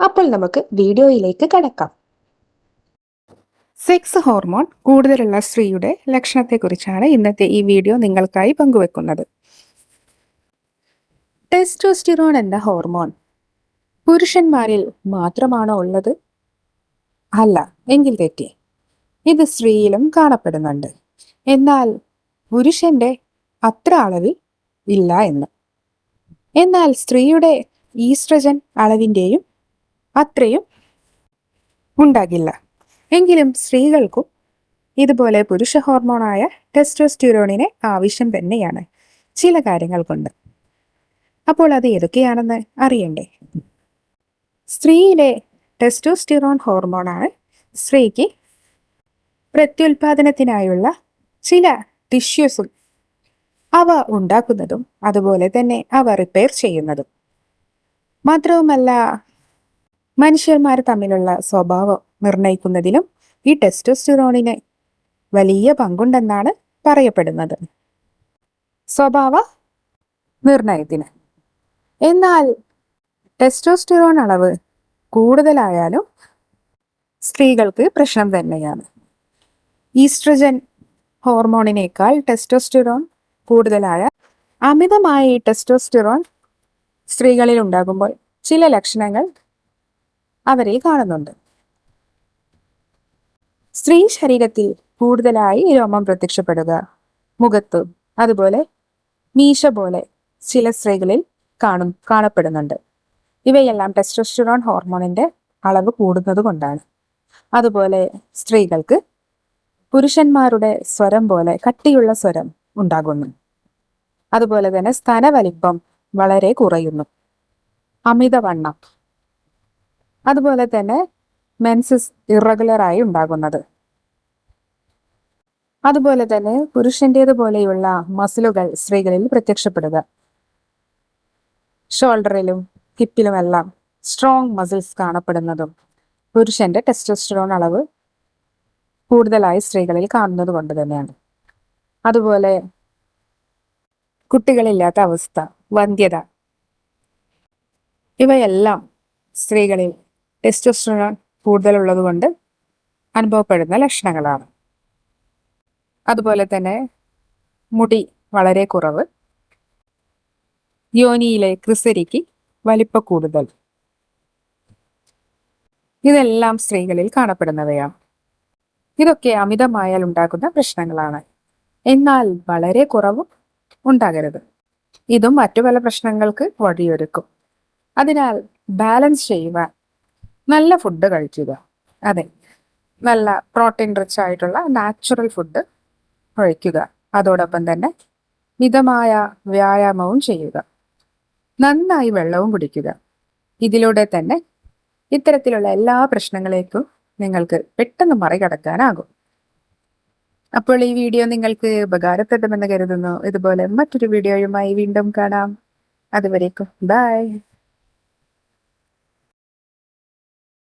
അപ്പോൾ നമുക്ക് വീഡിയോയിലേക്ക് കടക്കാം. സെക്സ് ഹോർമോൺ കൂടുതലുള്ള സ്ത്രീയുടെ ലക്ഷണത്തെക്കുറിച്ചാണ് ഇന്നത്തെ ഈ വീഡിയോ നിങ്ങൾക്കായി പങ്കുവെക്കുന്നത്. ടെസ്റ്റോസ്റ്റിറോൺ എന്ന ഹോർമോൺ പുരുഷന്മാരിൽ മാത്രമാണോ ഉള്ളത്? അല്ല എങ്കിൽ തെറ്റി. ഇത് സ്ത്രീയിലും കാണപ്പെടുന്നുണ്ട്. എന്നാൽ പുരുഷന്റെ അത്ര അളവിൽ ഇല്ല എന്ന്. എന്നാൽ സ്ത്രീയുടെ ഈസ്ട്രജൻ അളവിന്റെയും അത്രയും ഉണ്ടാകില്ല. എങ്കിലും സ്ത്രീകൾക്കും ഇതുപോലെ പുരുഷ ഹോർമോണായ ടെസ്റ്റോസ്റ്റിറോണിനെ ആവശ്യം തന്നെയാണ്. ചില കാര്യങ്ങൾ കൊണ്ട്. അപ്പോൾ അത് ഏതൊക്കെയാണെന്ന് അറിയണ്ടേ? സ്ത്രീയിലെ ടെസ്റ്റോസ്റ്റിറോൺ ഹോർമോണാണ് സ്ത്രീക്ക് പ്രത്യുൽപാദനത്തിനായുള്ള ചില ടിഷ്യൂസും അവ ഉണ്ടാക്കുന്നതും അതുപോലെ തന്നെ അവ റിപ്പയർ ചെയ്യുന്നതും. മാത്രവുമല്ല മനുഷ്യന്മാർ തമ്മിലുള്ള സ്വഭാവം നിർണയിക്കുന്നതിലും ഈ ടെസ്റ്റോസ്റ്റിറോണിന് വലിയ പങ്കുണ്ടെന്നാണ് പറയപ്പെടുന്നത്. സ്വഭാവ നിർണയത്തിന് എന്നാൽ ടെസ്റ്റോസ്റ്റിറോൺ അളവ് കൂടുതലായാലും സ്ത്രീകൾക്ക് പ്രശ്നം തന്നെയാണ്. ഈസ്ട്രജൻ ഹോർമോണിനേക്കാൾ ടെസ്റ്റോസ്റ്റിറോൺ കൂടുതലായ അമിതമായ ഈ ടെസ്റ്റോസ്റ്റിറോൺ സ്ത്രീകളിൽ ഉണ്ടാകുമ്പോൾ ചില ലക്ഷണങ്ങൾ അവരിൽ കാണുന്നുണ്ട്. സ്ത്രീ ശരീരത്തിൽ കൂടുതലായി രോമം പ്രത്യക്ഷപ്പെടുക. മുഖത്ത് അതുപോലെ മീശ പോലെ ചില സ്ത്രീകളിൽ കാണും കാണപ്പെടുന്നുണ്ട്. ഇവയെല്ലാം ടെസ്റ്റോസ്റ്റിറോൺ ഹോർമോണിന്റെ അളവ് കൂടുന്നത് കൊണ്ടാണ്. അതുപോലെ സ്ത്രീകൾക്ക് പുരുഷന്മാരുടെ സ്വരം പോലെ കട്ടിയുള്ള സ്വരം ഉണ്ടാകുന്നു. അതുപോലെ തന്നെ സ്തനവലിപ്പം വളരെ കുറയുന്നു. അമിതവണ്ണം അതുപോലെ തന്നെ മെൻസസ് ഇറഗുലർ ആയി ഉണ്ടാകുന്നത്. അതുപോലെ തന്നെ പുരുഷന്റേതുപോലെയുള്ള മസിലുകൾ സ്ത്രീകളിൽ പ്രത്യക്ഷപ്പെടുക. ഷോൾഡറിലും ഹിപ്പിലുമെല്ലാം സ്ട്രോങ് മസിൽസ് കാണപ്പെടുന്നതും പുരുഷന്റെ ടെസ്റ്റോസ്റ്ററോൺ അളവ് കൂടുതലായി സ്ത്രീകളിൽ കാണുന്നത് കൊണ്ട് തന്നെയാണ്. അതുപോലെ കുട്ടികളില്ലാത്ത അവസ്ഥ വന്ധ്യത ഇവയെല്ലാം സ്ത്രീകളിൽ ടെസ്റ്റോസ്റ്ററോൺ കൂടുതലുള്ളത് കൊണ്ട് അനുഭവപ്പെടുന്ന ലക്ഷണങ്ങളാണ്. അതുപോലെ തന്നെ മുടി വളരെ കുറവ്. യോനിയിലെ ക്രിസരിക്ക് വലിപ്പ കൂടുതൽ. ഇതെല്ലാം സ്ത്രീകളിൽ കാണപ്പെടുന്നവയാണ്. ഇതൊക്കെ അമിതമായാൽ ഉണ്ടാകുന്ന പ്രശ്നങ്ങളാണ്. എന്നാൽ വളരെ കുറവും ഉണ്ടാകരുത്. ഇതും മറ്റു പല പ്രശ്നങ്ങൾക്ക് വഴിയൊരുക്കും. അതിനാൽ ബാലൻസ് ചെയ്യുവാൻ നല്ല ഫുഡ് കഴിക്കുക. അതെ. നല്ല പ്രോട്ടീൻ റിച്ച് ആയിട്ടുള്ള നാച്ചുറൽ ഫുഡ് കഴിക്കുക. അതോടൊപ്പം തന്നെ മിതമായ വ്യായാമവും ചെയ്യുക. നന്നായി വെള്ളവും കുടിക്കുക. ഇതിലൂടെ തന്നെ ഇത്തരത്തിലുള്ള എല്ലാ പ്രശ്നങ്ങളേക്കും നിങ്ങൾക്ക് പെട്ടെന്ന് മറികടക്കാനാകും. അപ്പോൾ ഈ വീഡിയോ നിങ്ങൾക്ക് ഉപകാരപ്രദമെന്ന് കരുതുന്നു. ഇതുപോലെ മറ്റൊരു വീഡിയോയുമായി വീണ്ടും കാണാം. അതുവരേക്കും. ബൈ.